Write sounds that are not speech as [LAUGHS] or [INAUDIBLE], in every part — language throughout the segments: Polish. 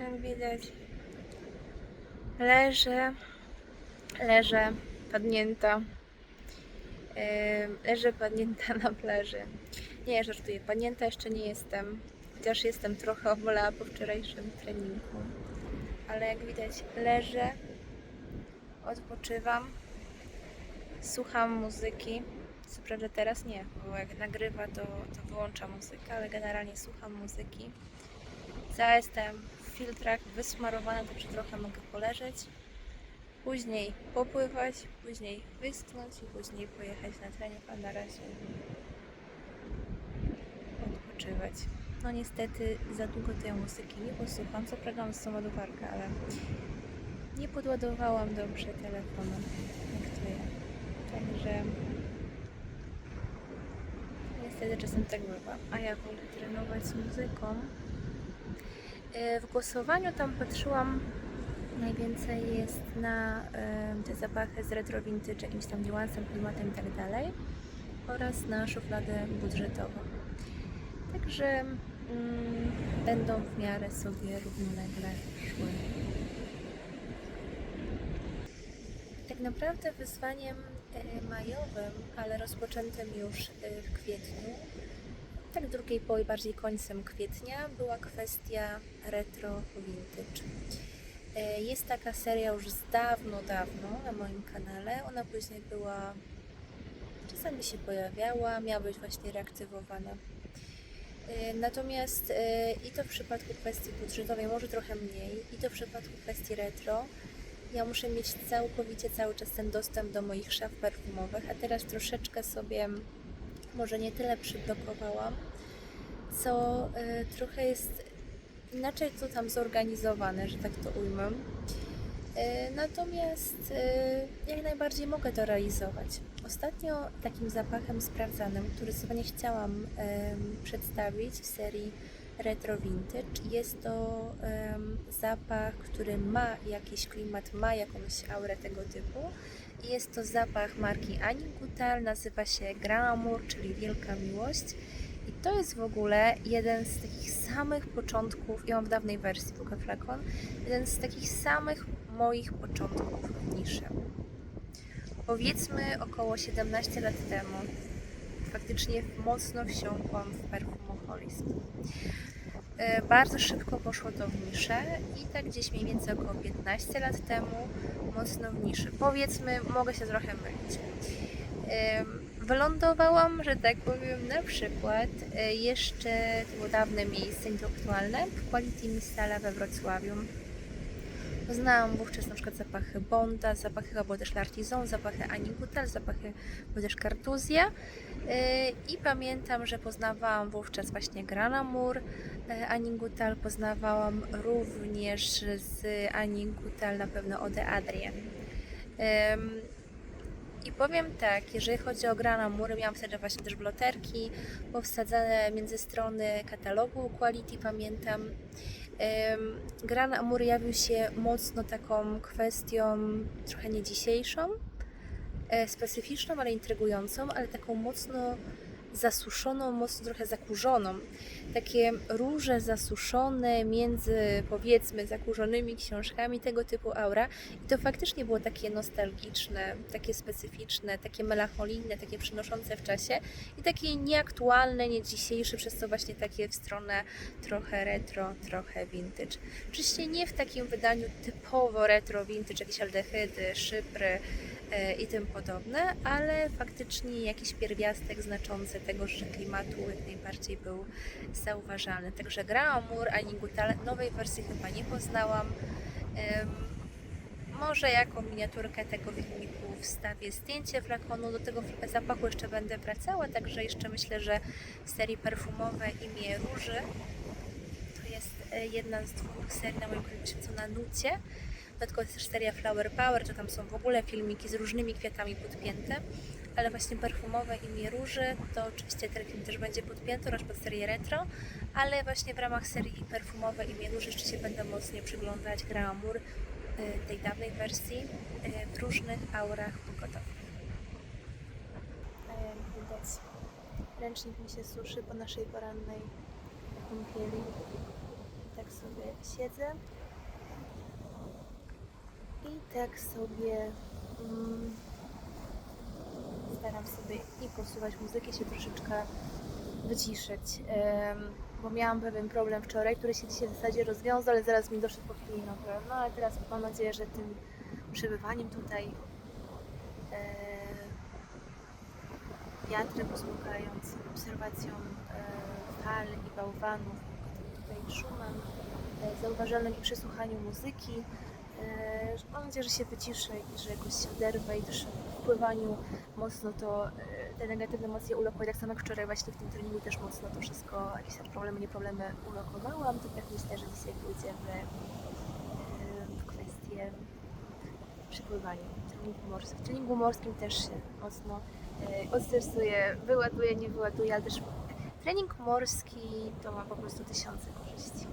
Jak widać, leżę, leżę padnięta. Leżę padnięta [LAUGHS] na plaży. Nie, żartuję, padnięta jeszcze nie jestem. Chociaż jestem trochę obolała po wczorajszym treningu. Ale jak widać, leżę, odpoczywam, słucham muzyki. Co prawda teraz nie, bo jak nagrywa, to, to wyłącza muzykę, ale generalnie słucham muzyki. Cała jestem filtrach wysmarowana, także trochę mogę poleżeć. Później popływać, później wyschnąć i później pojechać na trening, a na razie odpoczywać. No niestety za długo tej muzyki nie posłucham. Co mam z sobą ładowarkę, ale nie podładowałam dobrze telefonu, jak to ja. Także niestety czasem tak bywa. A ja wolę trenować z muzyką. E, W głosowaniu tam patrzyłam najwięcej jest na te zapachy z retro vintage, jakimś tam niuansem, klimatem i tak oraz na szufladę budżetową. Także mm, będą w miarę sobie równolegle szły. Tak naprawdę wyzwaniem e, majowym, ale rozpoczętym już e, w kwietniu, tak drugiej połowie, bardziej końcem kwietnia, była kwestia retro vintage. E, Jest taka seria już z dawno, dawno na moim kanale. Ona później była, czasami się pojawiała, miała być właśnie reaktywowana. E, Natomiast e, i to w przypadku kwestii budżetowej, może trochę mniej, i to w przypadku kwestii retro, ja muszę mieć całkowicie cały czas ten dostęp do moich szaf perfumowych, a teraz troszeczkę sobie może nie tyle przyblokowałam, co e, trochę jest inaczej to tam zorganizowane, że tak to ujmę. E, Natomiast e, jak najbardziej mogę to realizować. Ostatnio takim zapachem sprawdzanym, który sobie chciałam em, przedstawić w serii Retro Vintage, jest to em, zapach, który ma jakiś klimat, ma jakąś aurę tego typu. Jest to zapach marki Ani Gutal, nazywa się Grand Amour, czyli Wielka Miłość. I to jest w ogóle jeden z takich samych początków, ja mam w dawnej wersji ogóle flakon, jeden z takich samych moich początków w niszy. Powiedzmy około 17 lat temu faktycznie mocno wsiąkłam w perfumoholizm. E, Bardzo szybko poszło to w niszę i tak gdzieś mniej więcej około 15 lat temu mocno w niszy. Powiedzmy, mogę się trochę mylić. Em, Wylądowałam, że tak powiem, na przykład e, jeszcze, to było dawne miejsce, intelektualne, w Quality Mistala we Wrocławiu. Poznałam wówczas na przykład zapachy Bonda, zapachy chyba też L'Artisan, zapachy Ani Gutal, zapachy były też Cartuzja. Yy, I pamiętam, że poznawałam wówczas właśnie Grand Amour yy, Ani Gutal, poznawałam również z Ani Gutal na pewno Ode Adrien. I powiem tak, jeżeli chodzi o Grand Amour, miałam wtedy właśnie też bloterki powsadzane między strony katalogu Quality, pamiętam. Ym, Grand Amour jawił się mocno taką kwestią trochę nie dzisiejszą, e, specyficzną, ale intrygującą, ale taką mocno zasuszoną, mocno trochę zakurzoną. Takie róże zasuszone między powiedzmy zakurzonymi książkami, tego typu aura. I to faktycznie było takie nostalgiczne, takie specyficzne, takie melancholijne, takie przynoszące w czasie i takie nieaktualne, nie dzisiejsze, przez co właśnie takie w stronę trochę retro, trochę vintage. Oczywiście nie w takim wydaniu typowo retro, vintage, jakieś aldehydy, szypry i tym podobne, ale faktycznie jakiś pierwiastek znaczący tego, że klimatu jak najbardziej był zauważalny. Także Grand Amour, Ani Gutal, nowej wersji chyba nie poznałam. Może jako miniaturkę tego filmiku wstawię zdjęcie flakonu. Do tego zapachu jeszcze będę wracała, także jeszcze myślę, że serii perfumowe imię Róży to jest e, jedna z dwóch serii na moim kanale poświęcona nucie. Dodatkowo jest też seria Flower Power, to tam są w ogóle filmiki z różnymi kwiatami podpięte. Ale właśnie perfumowe imię Róży, to oczywiście ten film też będzie podpięty oraz pod serię retro, ale właśnie w ramach serii perfumowe imię Róży jeszcze się będę mocniej przyglądać Grand Amour y, tej dawnej wersji y, w różnych aurach pogodowych. Jak widać, ręcznik mi się suszy po naszej porannej kąpieli. Tak sobie siedzę i tak sobie mm, staram sobie i posłuchać muzyki, się troszeczkę wyciszyć, em, bo miałam pewien problem wczoraj, który się dzisiaj w zasadzie rozwiązał, ale zaraz mi doszedł po chwili na pewno, ale teraz mam nadzieję, że tym przebywaniem tutaj e, wiatrem uspokojącym, obserwacją e, fal i bałwanów, tutaj szumem, e, zauważalnym i przesłuchaniu muzyki. E, mam nadzieję, że się wyciszę i że jakoś się oderwę i też w wpływaniu mocno to e, te negatywne emocje ulokuję. Tak samo jak wczoraj właśnie w tym treningu też mocno to wszystko, jakieś tam problemy, nie problemy ulokowałam. To tak myślę, że dzisiaj pójdziemy e, w kwestię przepływania. Treningu morskim. W treningu morskim też się mocno odstresuję, wyładuję, nie wyładuję, ale też trening morski to ma po prostu tysiące korzyści.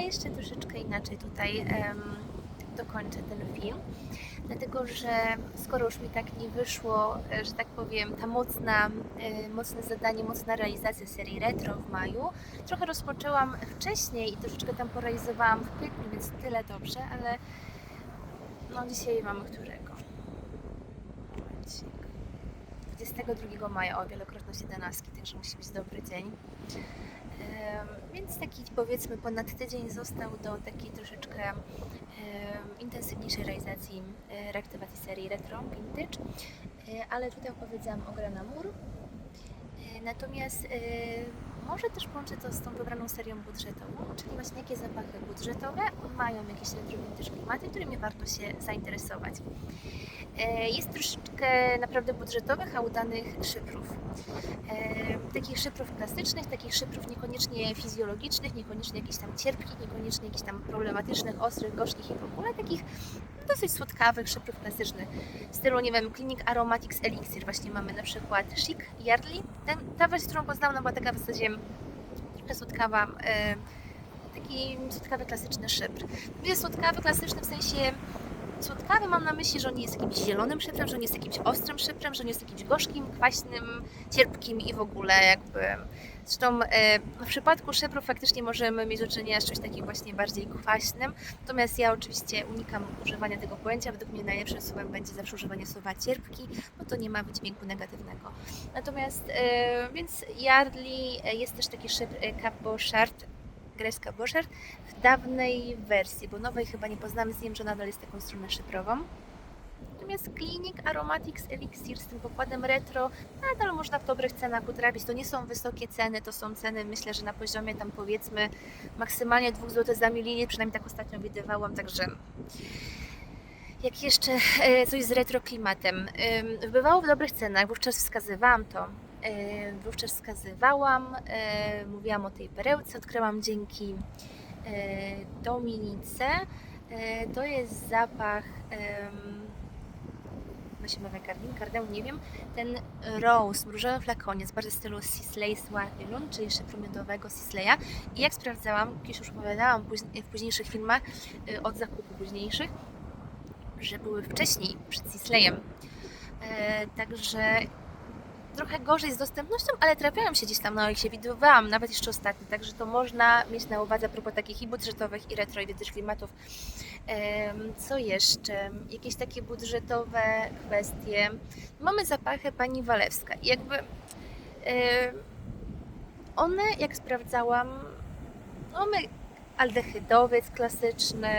Jeszcze troszeczkę inaczej tutaj dokończę ten film, dlatego że skoro już mi tak nie wyszło, e, że tak powiem, ta mocna, e, mocne zadanie, mocna realizacja serii retro w maju, trochę rozpoczęłam wcześniej i troszeczkę tam porealizowałam w kwietniu, więc tyle dobrze, ale no dzisiaj mamy którego? Momencik. 22 maja, o wielokrotność 11, także musi być dobry dzień. Więc taki powiedzmy ponad tydzień został do takiej troszeczkę intensywniejszej realizacji e, reaktywacji serii Retro Vintage, E, ale tutaj opowiedziałam o Granamur. E, Natomiast może też połączę to z tą wybraną serią budżetową, czyli właśnie jakie zapachy budżetowe mają jakieś retro klimaty, którymi warto się zainteresować. Jest troszeczkę naprawdę budżetowych, a udanych szyfrów. Takich szyfrów klasycznych, takich szyfrów niekoniecznie fizjologicznych, niekoniecznie jakichś tam cierpkich, niekoniecznie jakichś tam problematycznych, ostrych, gorzkich i w ogóle takich dosyć słodkawych szyfrów klasycznych. W stylu, nie wiem, Clinic Aromatics Elixir. Właśnie mamy na przykład Chic, Yardley. Ten, ta wersja, którą poznałam, była taka w zasadzie trochę słodkawa, taki słodkawy klasyczny szyfr. Jest słodkawy klasyczny w sensie słodkawy mam na myśli, że on nie jest jakimś zielonym szyfrem, że on jest jakimś ostrym szyfrem, że on jest jakimś gorzkim, kwaśnym, cierpkim i w ogóle jakby. Zresztą e, w przypadku szyfrów faktycznie możemy mieć do czynienia z czymś takim właśnie bardziej kwaśnym, natomiast ja oczywiście unikam używania tego pojęcia. Według mnie najlepszym słowem będzie zawsze używanie słowa cierpki, bo to nie ma wydźwięku negatywnego. Natomiast, e, więc Yardley jest też taki szyfr e, Cabochard, Greska Boschert w dawnej wersji, bo nowej chyba nie poznamy, z nim, że nadal jest taką stronę szyfrową. Natomiast Clinic Aromatics Elixir z tym pokładem retro nadal można w dobrych cenach utrafić. To nie są wysokie ceny, to są ceny myślę, że na poziomie tam powiedzmy maksymalnie 2 zł za mililitr, przynajmniej tak ostatnio widywałam, także jak jeszcze e, coś z retro klimatem. Ym, Bywało w dobrych cenach, wówczas wskazywałam to. Yy, Wówczas wskazywałam, yy, mówiłam o tej perełce, odkryłam dzięki yy, Dominice. To jest zapach, no się mawia kardin, kardemu, nie wiem, ten rose w różowym flakonie z bardzo stylu Sisley Swahilun, czyli szyfru miodowego Sisleya. I jak sprawdzałam, kiedyś już opowiadałam w późniejszych filmach od zakupu późniejszych, że były wcześniej przed Sisleyem. E, także trochę gorzej z dostępnością, ale trafiają się gdzieś tam na się widywałam, nawet jeszcze ostatnio, także to można mieć na uwadze a propos takich i budżetowych, i retro, i vintage klimatów. Co jeszcze? Jakieś takie budżetowe kwestie. Mamy zapachy pani Walewska jakby one, jak sprawdzałam, mamy aldehydowiec klasyczny,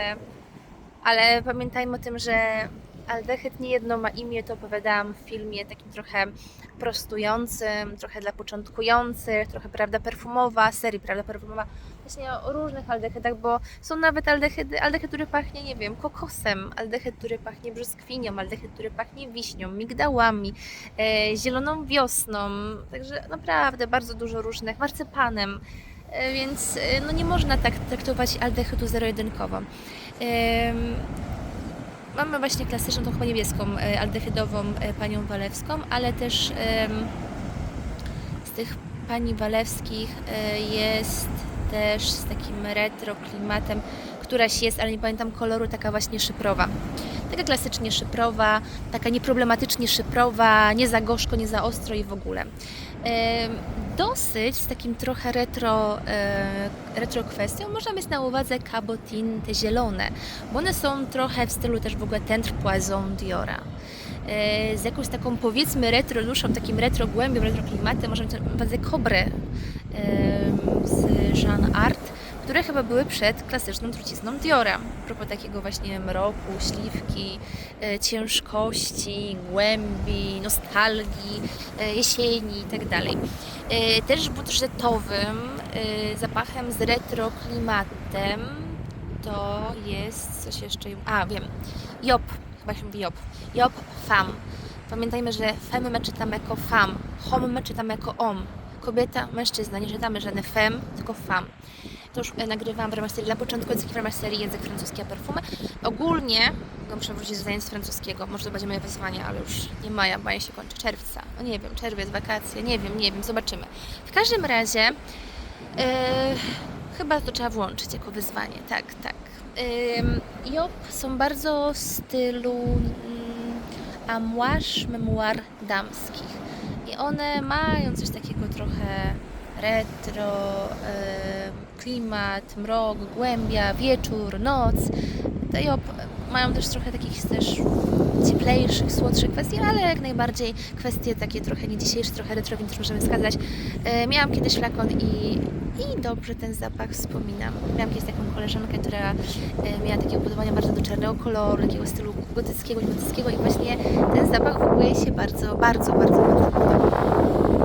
ale pamiętajmy o tym, że aldehyd nie jedno ma imię, to opowiadałam w filmie takim trochę prostującym, trochę dla początkujących, trochę prawda perfumowa, serii prawda perfumowa, właśnie o różnych aldehydach, bo są nawet aldehydy, aldehyd, który pachnie, nie wiem, kokosem, aldehyd, który pachnie brzoskwinią, aldehyd, który pachnie wiśnią, migdałami, e, zieloną wiosną, także naprawdę bardzo dużo różnych, marcepanem, e, więc e, no nie można tak traktować aldehydu zero-jedynkowo. Em, Mamy właśnie klasyczną, tą chyba niebieską, e, aldehydową e, panią Walewską, ale też z tych pani Walewskich e, jest też z takim retro klimatem, któraś jest, ale nie pamiętam koloru, taka właśnie szyprowa. Taka klasycznie szyprowa, taka nieproblematycznie szyprowa, nie za gorzko, nie za ostro i w ogóle. Dosyć z takim trochę retro, e, retro kwestią można mieć na uwadze Cabotin, te zielone, bo one są trochę w stylu też w ogóle Tendre Poison Diora. E, Z jakąś taką powiedzmy retro duszą, takim retro głębią, retro klimatem możemy mieć na uwadze em, z które chyba były przed klasyczną trucizną Diora. A propos takiego właśnie mroku, śliwki, e, ciężkości, głębi, nostalgii, e, jesieni itd. E, Też budżetowym e, zapachem z retro klimatem to jest coś jeszcze. A, wiem. Job, chyba się mówi Job. Job Fam. Pamiętajmy, że femme my czytamy jako fam, homme my czytamy jako om. Kobieta, mężczyzna, nie czytamy żadne fem, tylko fam. To już e, nagrywałam w ramach serii dla początkujących w ramach serii Język francuski a perfumy. Ogólnie, no muszę wrócić do zajęć francuskiego, może to będzie moje wyzwanie, ale już nie maja, maja się kończy, czerwca. No nie wiem, czerwiec, wakacje, nie wiem, nie wiem, zobaczymy. W każdym razie, e, chyba to trzeba włączyć jako wyzwanie, tak, tak. Ym, Job są bardzo w stylu mm, amouage memoir damskich. I one mają coś takiego trochę retro, klimat, mrok, głębia, wieczór, noc. Te Job mają też trochę takich też cieplejszych, słodszych kwestii, ale jak najbardziej kwestie takie trochę nie dzisiejsze, trochę retro vintage możemy wskazać. E, miałam kiedyś flakon i, i dobrze ten zapach wspominam. Miałam kiedyś taką koleżankę, która e, miała takie upodobania bardzo do czarnego koloru, takiego stylu gotyckiego, gotyckiego i właśnie ten zapach w ogóle się bardzo, bardzo, bardzo, bardzo podoba.